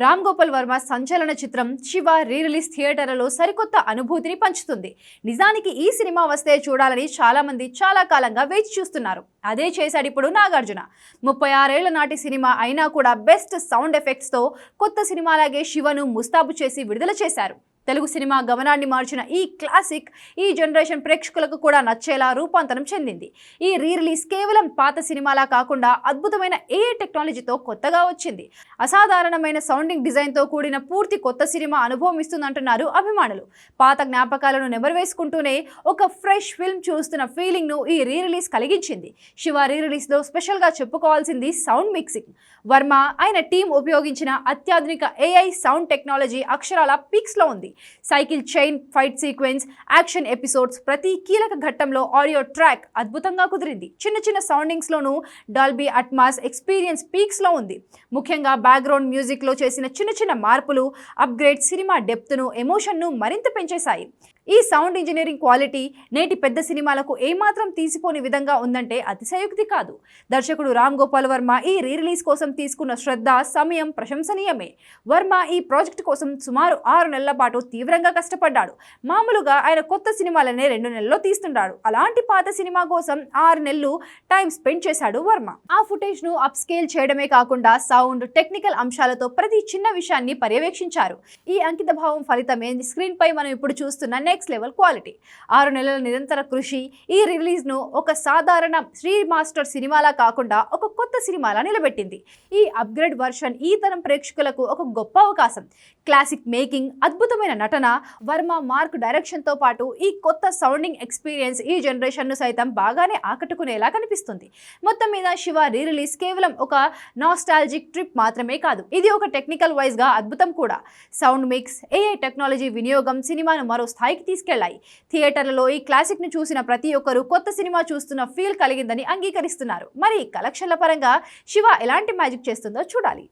రామ్ గోపాల్ వర్మ సంచలన చిత్రం Shiva re release థియేటర్లలో సరికొత్త అనుభూతిని పంచుతుంది. నిజానికి ఈ సినిమా వస్తే చూడాలని చాలామంది చాలా కాలంగా వేచి చూస్తున్నారు. అదే చేశాడు ఇప్పుడు నాగార్జున. ముప్పై ఆరేళ్ళ నాటి సినిమా అయినా కూడా బెస్ట్ సౌండ్ ఎఫెక్ట్స్తో కొత్త సినిమాలాగే శివను ముస్తాబు చేసి విడుదల చేశారు. తెలుగు సినిమా గమనాన్ని మార్చిన ఈ క్లాసిక్ ఈ జనరేషన్ ప్రేక్షకులకు కూడా నచ్చేలా రూపాంతరం చెందింది. ఈ రీ రిలీజ్ కేవలం పాత సినిమాలా కాకుండా అద్భుతమైన ఏ టెక్నాలజీతో కొత్తగా వచ్చింది. అసాధారణమైన సౌండింగ్ డిజైన్తో కూడిన పూర్తి కొత్త సినిమా అనుభవం ఇస్తుందంటున్నారు అభిమానులు. పాత జ్ఞాపకాలను నెమరువేసుకుంటూనే ఒక ఫ్రెష్ ఫిల్మ్ చూస్తున్న ఫీలింగ్ను ఈ రీ రిలీజ్ కలిగించింది. శివ రీ రిలీజ్లో స్పెషల్గా చెప్పుకోవాల్సింది సౌండ్ మిక్సింగ్. వర్మ ఆయన టీం ఉపయోగించిన అత్యాధునిక ఏఐ సౌండ్ టెక్నాలజీ అక్షరాల పీక్స్లో ఉంది. Cycle chain fight sequence action episodes ప్రతి కీలక ఘట్టంలో ఆడియో ట్రాక్ అద్భుతంగా కుదిరింది. చిన్న చిన్న సౌండింగ్స్లోనూ డాల్బీ అట్మాస్ ఎక్స్పీరియన్స్ పీక్స్లో ఉంది. ముఖ్యంగా బ్యాక్గ్రౌండ్ మ్యూజిక్లో చేసిన చిన్న చిన్న మార్పులు అప్గ్రేడ్ సినిమా డెప్త్ను ఎమోషన్ను మరింత పెంచేశాయి. ఈ సౌండ్ ఇంజనీరింగ్ క్వాలిటీ నేటి పెద్ద సినిమాలకు ఏమాత్రం తీసిపోని విధంగా ఉందంటే అతిశయోక్తి కాదు. దర్శకుడు రామ్ గోపాల్ వర్మ ఈ రీ రిలీజ్ కోసం తీసుకున్న శ్రద్ధ సమయం ప్రశంసనీయమే. వర్మ ఈ ప్రాజెక్ట్ కోసం సుమారు ఆరు నెలల పాటు తీవ్రంగా కష్టపడ్డాడు. మామూలుగా ఆయన కొత్త సినిమాలనే రెండు నెలల్లో తీస్తుంటాడు. అలాంటి పాత సినిమా కోసం ఆరు నెలలు టైం స్పెండ్ చేశాడు వర్మ. ఆ ఫుటేజ్ను చేయడమే కాకుండా సౌండ్ టెక్నికల్ అంశాలతో ప్రతి చిన్న విషయాన్ని పర్యవేక్షించారు. ఈ అంకిత భావం ఫలితమే. స్క్రీన్ పై మనం ఇప్పుడు చూస్తున్న నెక్స్ట్ లెవెల్ క్వాలిటీ ఆరు నెలల నిరంతర కృషి ఈ రిలీజ్ను ఒక సాధారణ శ్రీ మాస్టర్ సినిమాలా కాకుండా ఒక కొత్త సినిమాలా నిలబెట్టింది. ఈ అప్గ్రేడ్ వర్షన్ ఈ తరం ప్రేక్షకులకు ఒక గొప్ప అవకాశం. క్లాసిక్ మేకింగ్ అద్భుతమైన నటన వర్మ మార్క్ డైరెక్షన్తో పాటు ఈ కొత్త సౌండింగ్ ఎక్స్పీరియన్స్ ఈ జనరేషన్ను సైతం బాగానే ఆకట్టుకునేలా కనిపిస్తుంది. మొత్తం మీద శివ రీ రిలీజ్ కేవలం ఒక నాస్టాలజిక్ ట్రిప్ మాత్రమే కాదు. ఇది ఒక టెక్నికల్ వైజ్గా అద్భుతం కూడా. సౌండ్ మిక్స్ ఏఐ టెక్నాలజీ వినియోగం సినిమాను మరో స్థాయికి తీసుకెళ్ళాయి థియేటర్లలో ఈ క్లాసిక్ను చూసిన ప్రతి ఒక్కరూ కొత్త సినిమా చూస్తున్న ఫీల్ కలిగిందని అంగీకరిస్తున్నారు. మరి కలెక్షన్ల పరంగా శివ ఎలాంటి మ్యాజిక్ చేస్తుందో చూడాలి.